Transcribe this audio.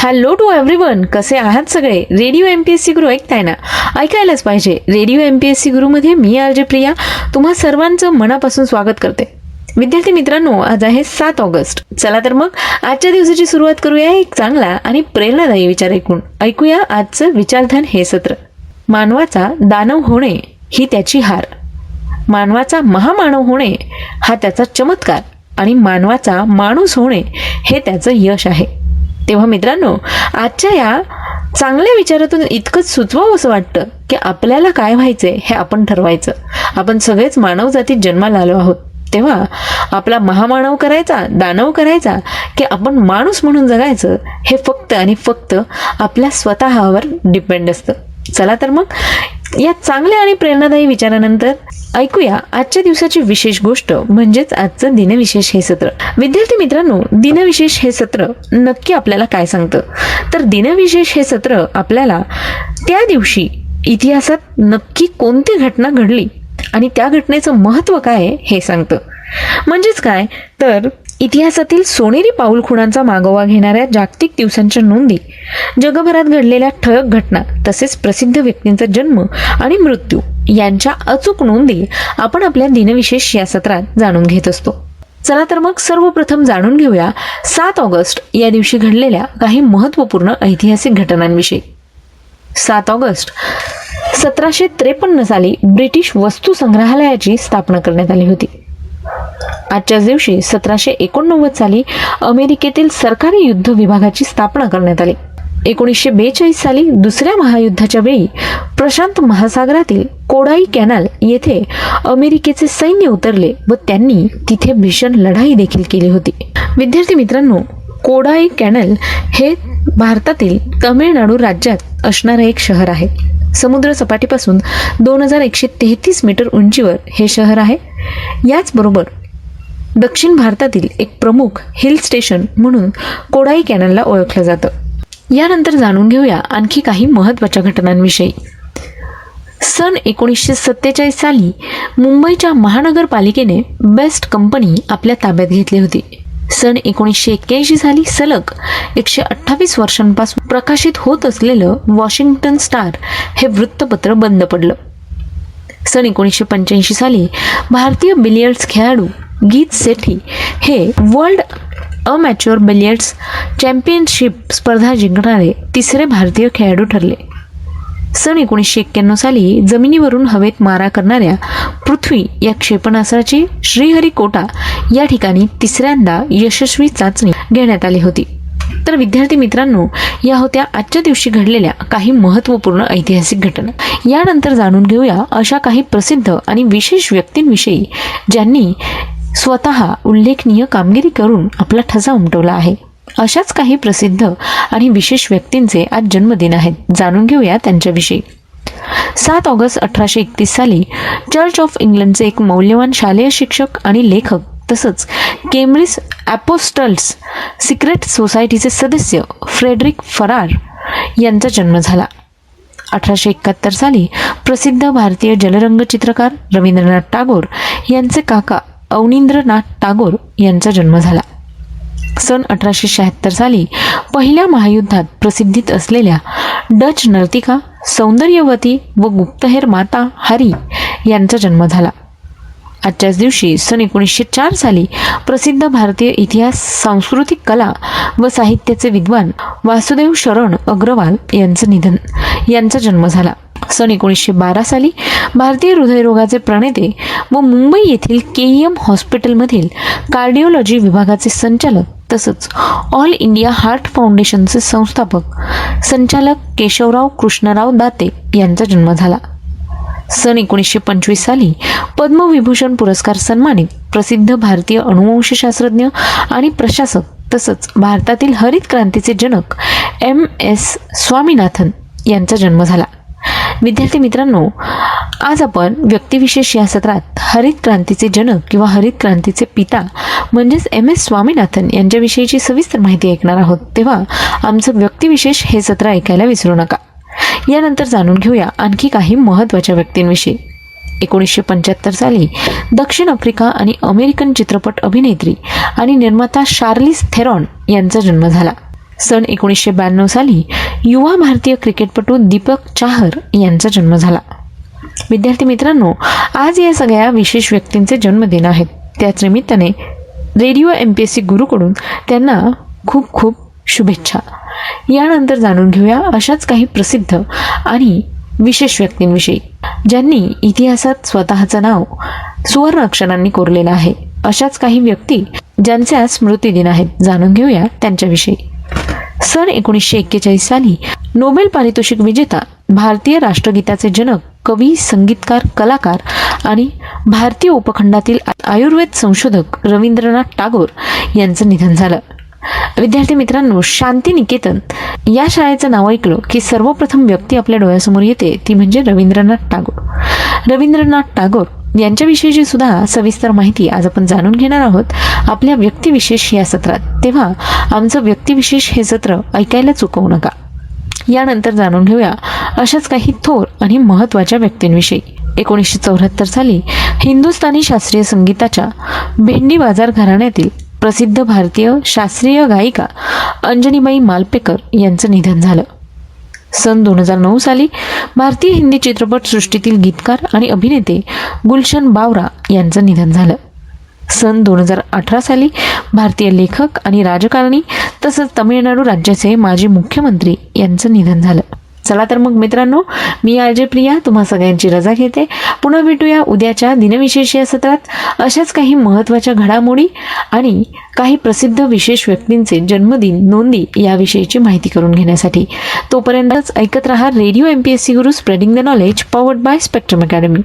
Hello to everyone कसे आहात सगळे? Radio M P S C Guru ऐकताय ना? ऐकायलाच पाहिजे. Radio M P S C गुरुमध्ये मी आर जे प्रिया. तुम्हा सर्वांचं मनापासून स्वागत करते. विद्यार्थी मित्रांनो आज आहे सात ऑगस्ट. चला तर मग आजच्या दिवसाची सुरुवात करूया एक चांगला आणि प्रेरणादायी विचार ऐकून. ऐकूया आजचं विचारधन हे सत्र. मानवाचा दानव होणे ही त्याची हार. मानवाचा महामानव होणे हा त्याचा चमत्कार. आणि मानवाचा माणूस होणे हे त्याचं यश आहे. तेव्हा मित्रांनो आजच्या या चांगल्या विचारातून इतकंच सुचवावं असं वाटतं की आपल्याला काय व्हायचंय हे आपण ठरवायचं. आपण सगळेच मानवजातीत जन्माला आलो आहोत. तेव्हा आपला महामानव करायचा दानव करायचा की आपण माणूस म्हणून जगायचं हे फक्त आणि फक्त आपल्या स्वतःवर डिपेंड असतं. चला तर मग या चांगल्या आणि प्रेरणादायी विचारानंतर ऐकूया आजच्या दिवसाची विशेष गोष्ट म्हणजेच आजचं दिनविशेष हे सत्र. विद्यार्थी मित्रांनो दिनविशेष हे सत्र नक्की आपल्याला काय सांगतं? तर दिनविशेष हे सत्र आपल्याला त्या दिवशी इतिहासात नक्की कोणती घटना घडली आणि त्या घटनेचं महत्त्व काय हे सांगतं. म्हणजेच काय? तर इतिहासातील सोनेरी पाऊलखुणांचा मागोवा घेणाऱ्या जागतिक दिवसांच्या नोंदी जगभरात घडलेल्या ठळक घटना तसेच प्रसिद्ध व्यक्तींचा जन्म आणि मृत्यू यांच्या अचूक नोंदी आपण आपल्या दिनविशेष या सत्रात जाणून घेत असतो. चला तर मग सर्वप्रथम जाणून घेऊया सात ऑगस्ट या दिवशी घडलेल्या काही महत्त्वपूर्ण ऐतिहासिक घटनांविषयी. सात ऑगस्ट सतराशे त्रेपन्न साली ब्रिटिश वस्तू संग्रहालयाची स्थापना करण्यात आली होती. आजच्याच दिवशी सतराशे एकोणनव्वद साली अमेरिकेतील सरकारी युद्ध विभागाची स्थापना करण्यात आली. एकोणीसशे बेचाळीस साली दुसऱ्या महायुद्धाच्या वेळी प्रशांत महासागरातील कोडाई कॅनल येथे अमेरिकेचे सैन्य उतरले व त्यांनी तिथे भीषण लढाई देखील केली होती. विद्यार्थी मित्रांनो कोडाई कॅनल हे भारतातील तमिळनाडू राज्यात असणारं एक शहर आहे. समुद्र सपाटीपासून दोन हजार एकशे तेहतीस मीटर उंचीवर हे शहर आहे. याचबरोबर दक्षिण भारतातील एक प्रमुख हिल स्टेशन म्हणून कोडाई कॅनलला ओळखलं जातं. यानंतर जाणून घेऊया आणखी काही महत्त्वाच्या घटनांविषयी. सन एकोणीसशे सत्तेचाळीस साली मुंबईच्या महानगरपालिकेने बेस्ट कंपनी आपल्या ताब्यात घेतली होती. सन एकोणीसशे एक्क्याऐंशी साली सलग एकशे अठ्ठावीस वर्षांपासून प्रकाशित होत असलेलं वॉशिंग्टन स्टार हे वृत्तपत्र बंद पडलं. सन एकोणीसशे पंच्याऐंशी साली भारतीय बिलियर्ड्स खेळाडू गीत सेठी हे वर्ल्ड अमॅच्युअर बिलियर्ड्स चॅम्पियनशिप स्पर्धा जिंकणारे तिसरे भारतीय खेळाडू ठरले. सन एकोणीसशे एक्क्याण्णव साली जमिनीवरून हवेत मारा करणाऱ्या पृथ्वी या क्षेपणास्त्राची श्रीहरिकोटा या ठिकाणी तिसऱ्यांदा यशस्वी चाचणी घेण्यात आली होती. तर विद्यार्थी मित्रांनो या होत्या आजच्या दिवशी घडलेल्या काही महत्त्वपूर्ण ऐतिहासिक घटना. यानंतर जाणून घेऊया अशा काही प्रसिद्ध आणि विशेष व्यक्तींविषयी ज्यांनी स्वतः उल्लेखनीय कामगिरी करून आपला ठसा उमटवला आहे. अशाच काही प्रसिद्ध आणि विशेष व्यक्तींचे आज जन्मदिन आहेत. जाणून घेऊया त्यांच्याविषयी. सात ऑगस्ट अठराशे एकतीस साली चर्च ऑफ इंग्लंडचे एक मौल्यवान शालेय शिक्षक आणि लेखक तसंच केम्ब्रिज ॲपोस्टल्स सिक्रेट सोसायटीचे सदस्य फ्रेडरिक फरार यांचा जन्म झाला. अठराशे एकाहत्तर साली प्रसिद्ध भारतीय जलरंग चित्रकार रवींद्रनाथ टागोर यांचे काका अवनींद्रनाथ टागोर यांचा जन्म झाला. सन अठराशे शहात्तर साली पहिल्या महायुद्धात प्रसिद्धीत असलेल्या डच नर्तिका सौंदर्यवती व गुप्तहेर माता हरी यांचा जन्म झाला. आजच्याच दिवशी सन एकोणीसशे चार साली प्रसिद्ध भारतीय इतिहास सांस्कृतिक कला व साहित्याचे विद्वान वासुदेव शरण अग्रवाल यांचं निधन यांचा जन्म झाला. सन एकोणीसशे बारा साली भारतीय हृदयरोगाचे प्रणेते व मुंबई येथील के एम हॉस्पिटलमधील कार्डिओलॉजी विभागाचे संचालक तसंच ऑल इंडिया हार्ट फाउंडेशनचे संस्थापक संचालक केशवराव कृष्णराव दाते यांचा जन्म झाला. सन एकोणीसशे पंचवीस साली पद्मविभूषण पुरस्कार सन्मानित प्रसिद्ध भारतीय अणुवंशशास्त्रज्ञ आणि प्रशासक तसंच भारतातील हरित क्रांतीचे जनक एम एस स्वामीनाथन यांचा जन्म झाला. विद्यार्थी मित्रांनो आज आपण व्यक्तिविशेष या सत्रात हरित क्रांतीचे जनक किंवा हरित क्रांतीचे पिता म्हणजेच एम एस स्वामीनाथन यांच्याविषयीची सविस्तर माहिती ऐकणार आहोत. तेव्हा आमचं व्यक्तिविशेष हे सत्र ऐकायला विसरू नका. यानंतर जाणून घेऊया आणखी काही महत्त्वाच्या व्यक्तींविषयी. एकोणीसशे पंच्याहत्तर साली दक्षिण आफ्रिका आणि अमेरिकन चित्रपट अभिनेत्री आणि निर्माता शार्लिस थेरॉन यांचा जन्म झाला. सन एकोणीसशे ब्याण्णव साली युवा भारतीय क्रिकेटपटू दीपक चाहर यांचा जन्म झाला. विद्यार्थी मित्रांनो आज या सगळ्या विशेष व्यक्तींचे जन्मदिन आहेत. त्याच निमित्ताने radio M P S C गुरुकडून त्यांना खूप खूप शुभेच्छा. यानंतर जाणून घेऊया अशाच काही प्रसिद्ध आणि विशेष व्यक्तींविषयी ज्यांनी इतिहासात स्वतःचं नाव सुवर्ण अक्षरांनी कोरलेलं आहे. अशाच काही व्यक्ती ज्यांच्या स्मृतिदिन आहेत. जाणून घेऊया त्यांच्याविषयी. सन एकोणीसशे एक्केचाळीस साली नोबेल पारितोषिक विजेता भारतीय राष्ट्रगीताचे जनक कवी संगीतकार कलाकार आणि भारतीय उपखंडातील आयुर्वेद संशोधक रवींद्रनाथ टागोर यांचं निधन झालं. विद्यार्थी मित्रांनो शांती निकेतन या शाळेचं नाव ऐकलं की सर्वप्रथम व्यक्ती आपल्या डोळ्यासमोर येते ती म्हणजे रवींद्रनाथ टागोर. रवींद्रनाथ टागोर यांच्याविषयीची सुद्धा सविस्तर माहिती आज आपण जाणून घेणार आहोत. आपल्या व्यक्तिविशेष या सत्रात. तेव्हा आमचं व्यक्तिविशेष हे सत्र ऐकायला चुकवू नका. यानंतर जाणून घेऊया अशाच काही थोर आणि महत्त्वाच्या व्यक्तींविषयी. एकोणीसशे चौऱ्याहत्तर साली हिंदुस्थानी शास्त्रीय संगीताच्या भेंडी बाजार घराण्यातील प्रसिद्ध भारतीय शास्त्रीय गायिका अंजनीबाई मालपेकर यांचं निधन झालं. सन दोन हजार नऊ साली भारतीय हिंदी चित्रपटसृष्टीतील गीतकार आणि अभिनेते गुलशन बावरा यांचं निधन झालं. सन दोन हजार अठरा साली भारतीय लेखक आणि राजकारणी तसंच तमिळनाडू राज्याचे माजी मुख्यमंत्री यांचं निधन झालं. चला तर मग मित्रांनो मी आर जे प्रिया तुम्हा सगळ्यांची रजा घेते. पुन्हा भेटूया उद्याच्या दिनविशेष या सत्रात. अशाच काही महत्त्वाच्या घडामोडी आणि काही प्रसिद्ध विशेष व्यक्तींचे जन्मदिन नोंदी याविषयीची माहिती करून घेण्यासाठी. तोपर्यंतच ऐकत रहा radio M P S C Guru spreading the knowledge powered by spectrum academy